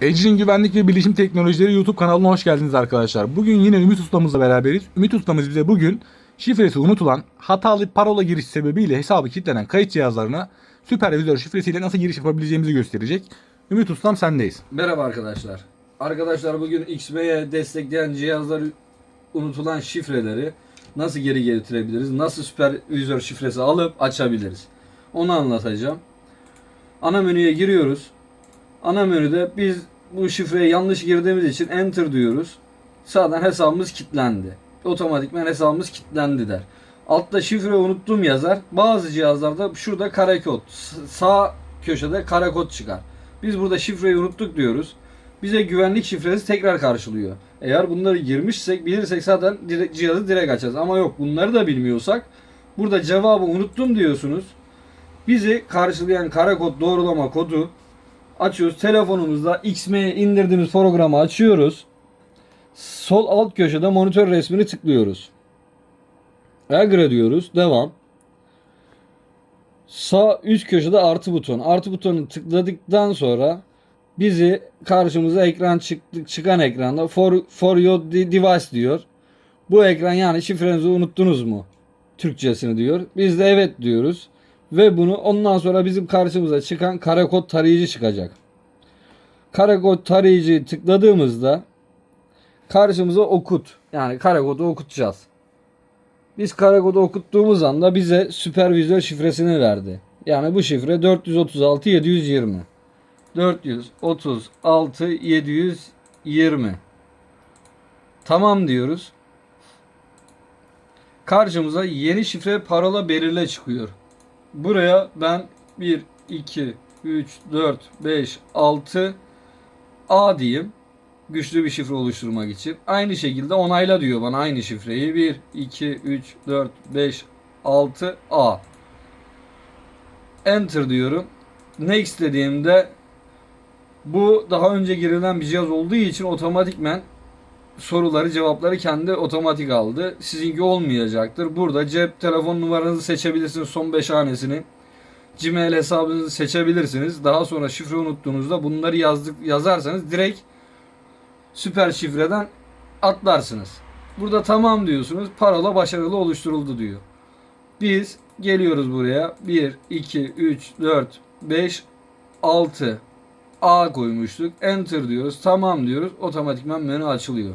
Ecrin Güvenlik ve Bilişim Teknolojileri YouTube kanalına hoş geldiniz arkadaşlar. Bugün yine Ümit Ustamızla beraberiz. Ümit Ustamız bize bugün şifresi unutulan hatalı parola giriş sebebiyle hesabı kilitlenen kayıt cihazlarına süpervizör şifresiyle nasıl giriş yapabileceğimizi gösterecek. Ümit Ustam sendeyiz. Merhaba arkadaşlar. Arkadaşlar bugün XM'ye destekleyen cihazlar unutulan şifreleri nasıl geri getirebiliriz? Nasıl süpervizör şifresi alıp açabiliriz? Onu anlatacağım. Ana menüye giriyoruz. Ana menüde biz bu şifreyi yanlış girdiğimiz için enter diyoruz. Sağdan hesabımız kilitlendi. Otomatikman hesabımız kilitlendi der. Altta şifre unuttum yazar. Bazı cihazlarda şurada kare kod. Sağ köşede kare kod çıkar. Biz burada şifreyi unuttuk diyoruz. Bize güvenlik şifresi tekrar karşılıyor. Eğer bunları girmişsek bilirsek zaten direkt, cihazı direkt açacağız. Ama yok bunları da bilmiyorsak burada cevabı unuttum diyorsunuz. Bizi karşılayan kare kod doğrulama kodu açıyoruz. Telefonumuzda XM'ye indirdiğimiz programı açıyoruz. Sol alt köşede monitör resmini tıklıyoruz. Agree diyoruz. Devam. Sağ üst köşede artı buton. Artı butonu tıkladıktan sonra bizi karşımıza ekran çıktı, çıkan ekranda for, for your de- device diyor. Bu ekran yani şifrenizi unuttunuz mu? Türkçesini diyor. Biz de evet diyoruz. Ve bunu ondan sonra bizim karşımıza çıkan kare kod tarayıcı çıkacak. Kare kod tarayıcıyı tıkladığımızda karşımıza okut. Yani kare kodu okutacağız. Biz kare kodu okuttuğumuz anda bize süpervizör şifresini verdi. Yani bu şifre 436 720. 436 720. Tamam diyoruz. Karşımıza yeni şifre parola belirle çıkıyor. Buraya ben 1 2 3 4 5 6 A diyeyim. Güçlü bir şifre oluşturmak için. Aynı şekilde onayla diyor bana aynı şifreyi. 1 2 3 4 5 6 A. Enter diyorum. Next dediğimde bu daha önce girilen bir cihaz olduğu için otomatikmen soruları cevapları kendi otomatik aldı. Sizinki olmayacaktır. Burada cep telefon numaranızı seçebilirsiniz son 5 hanesini. Gmail hesabınızı seçebilirsiniz. Daha sonra şifre unuttuğunuzda bunları yazdık yazarsanız direkt süper şifreden atlarsınız. Burada tamam diyorsunuz. Parola başarılı oluşturuldu diyor. Biz geliyoruz buraya. 1 2 3 4 5 6 A koymuştuk. Enter diyoruz. Tamam diyoruz. Otomatikman menü açılıyor.